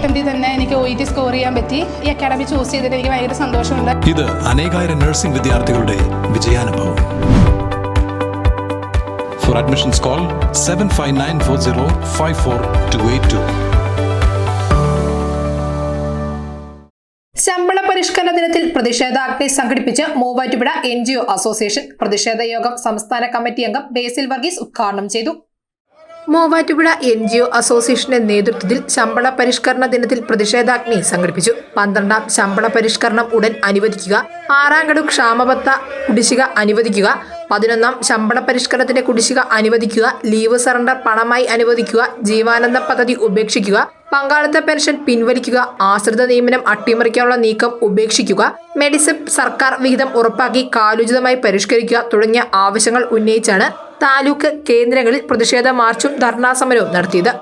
അറ്റംപ്റ്റിൽ തന്നെ എനിക്ക് O E T score ചെയ്യാൻ പറ്റി. ഈ അക്കാഡമി ചൂസ് ചെയ്തിട്ട് എനിക്ക് ഭയങ്കര സന്തോഷമുണ്ട്. ഇത് അനേകായിരം നഴ്സിംഗ് വിദ്യാർത്ഥികളുടെ വിജയാനുഭവം. For admissions call seven five nine four zero five four two eight two ശമ്പള പരിഷ്കരണ ദിനത്തിൽ പ്രതിഷേധാഗ്നി സംഘടിപ്പിച്ച് Muvattupuzha N G O association പ്രതിഷേധ യോഗം സംസ്ഥാന കമ്മിറ്റി അംഗം ബേസിൽ വർഗീസ് ഉദ്ഘാടനം ചെയ്തു. മൂവാറ്റുപുഴ എൻ ജി ഒ അസോസിയേഷന്റെ നേതൃത്വത്തിൽ ശമ്പള പരിഷ്കരണ ദിനത്തിൽ പ്രതിഷേധാഗ്നി സംഘടിപ്പിച്ചു. പന്ത്രണ്ടാം ശമ്പള പരിഷ്കരണം ഉടൻ അനുവദിക്കുക. ആറാം ഗഡു ക്ഷാമബത്ത കുടിശ്ശിക അനുവദിക്കുക. പതിനൊന്നാം ശമ്പള പരിഷ്കരണത്തിന്റെ കുടിശ്ശിക അനുവദിക്കുക. ലീവ് സറണ്ടർ പണമായി അനുവദിക്കുക. ജീവാനന്ദ പദ്ധതി ഉപേക്ഷിക്കുക. പങ്കാളിത്ത പെൻഷൻ പിൻവലിക്കുക. ആശ്രിത നിയമനം അട്ടിമറിക്കാനുള്ള നീക്കം ഉപേക്ഷിക്കുക. മെഡിസിൻ സർക്കാർ വിഹിതം ഉറപ്പാക്കി കാലോചിതമായി പരിഷ്കരിക്കുക തുടങ്ങിയ ആവശ്യങ്ങൾ ഉന്നയിച്ചാണ് താലൂക്ക് കേന്ദ്രങ്ങളിൽ പ്രതിഷേധ മാർച്ചും ധർണാ സമരവും നടത്തിയത്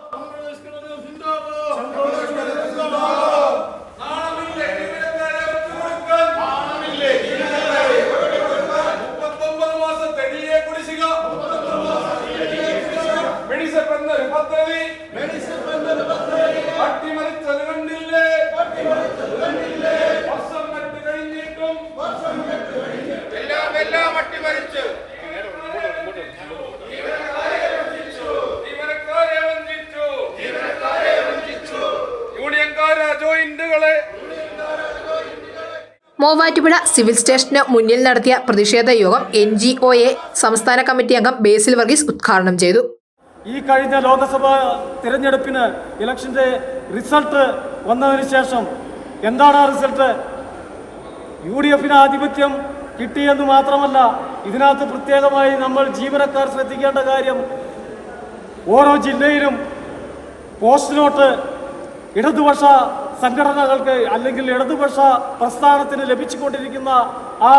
ജോയിന്റുകളെ. മൂവാറ്റുപുഴ സിവിൽ സ്റ്റേഷന് മുന്നിൽ നടത്തിയ പ്രതിഷേധ യോഗം എൻ ജി ഒ എ സംസ്ഥാന കമ്മിറ്റി അംഗം ബേസിൽ വർഗീസ് ഉദ്ഘാടനം ചെയ്തു. ഈ കഴിഞ്ഞ ലോക്സഭാ തിരഞ്ഞെടുപ്പിന് ഇലക്ഷന്റെ റിസൾട്ട് വന്നതിന് ശേഷം എന്താണ് ആ റിസൾട്ട്? യു ഡി എഫിന് ആധിപത്യം കിട്ടിയെന്ന് മാത്രമല്ല ഇതിനകത്ത് പ്രത്യേകമായി നമ്മൾ ജീവനക്കാർ ശ്രദ്ധിക്കേണ്ട കാര്യം ഓരോ ജില്ലയിലും പോസ്റ്റിലോട്ട് ഇടതുപക്ഷ സംഘടനകൾക്ക് അല്ലെങ്കിൽ ഇടതുപക്ഷ പ്രസ്ഥാനത്തിന് ലഭിച്ചുകൊണ്ടിരിക്കുന്ന ആ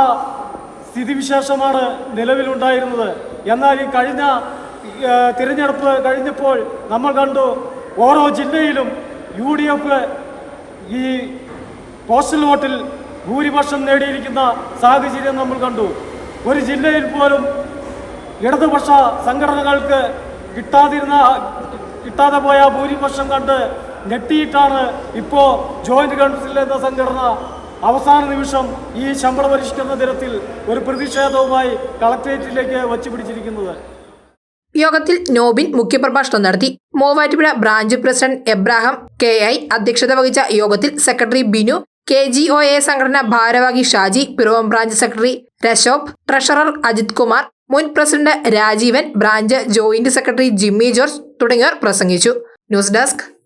സ്ഥിതിവിശേഷമാണ് നിലവിലുണ്ടായിരുന്നത്. എന്നാൽ ഈ കഴിഞ്ഞ തിരഞ്ഞെടുപ്പ് കഴിഞ്ഞപ്പോൾ നമ്മൾ കണ്ടു ഓരോ ജില്ലയിലും യു ഡി എഫ് ഈ പോസ്റ്റൽ വോട്ടിൽ ഭൂരിപക്ഷം നേടിയിരിക്കുന്ന സാഹചര്യം നമ്മൾ കണ്ടു. ഒരു ജില്ലയിൽ പോലും ഇടതുപക്ഷ സംഘടനകൾക്ക് കിട്ടാതിരുന്ന കിട്ടാതെ പോയ ഭൂരിപക്ഷം കണ്ട് ഞെട്ടിയിട്ടാണ് ഇപ്പോൾ ജോയിന്റ് കൗൺസിൽ എന്ന സംഘടന അവസാന നിമിഷം ഈ ശമ്പള പരിഷ്കരണ ദിനത്തിൽ ഒരു പ്രതിഷേധവുമായി കളക്ട്രേറ്റിലേക്ക് വച്ചുപിടിച്ചിരിക്കുന്നത്. യോഗത്തിൽ നോബിൻ മുഖ്യപ്രഭാഷണം നടത്തി. Muvattupuzha branch president Abraham K I അധ്യക്ഷത വഹിച്ച യോഗത്തിൽ secretary Binu K G O A സംഘടന ഭാരവാഹി Shaji Piravam branch secretary Rashobh treasurer Ajith Kumar മുൻ president Rajeevan branch joint secretary Jimmy George തുടങ്ങിയവർ പ്രസംഗിച്ചു. News desk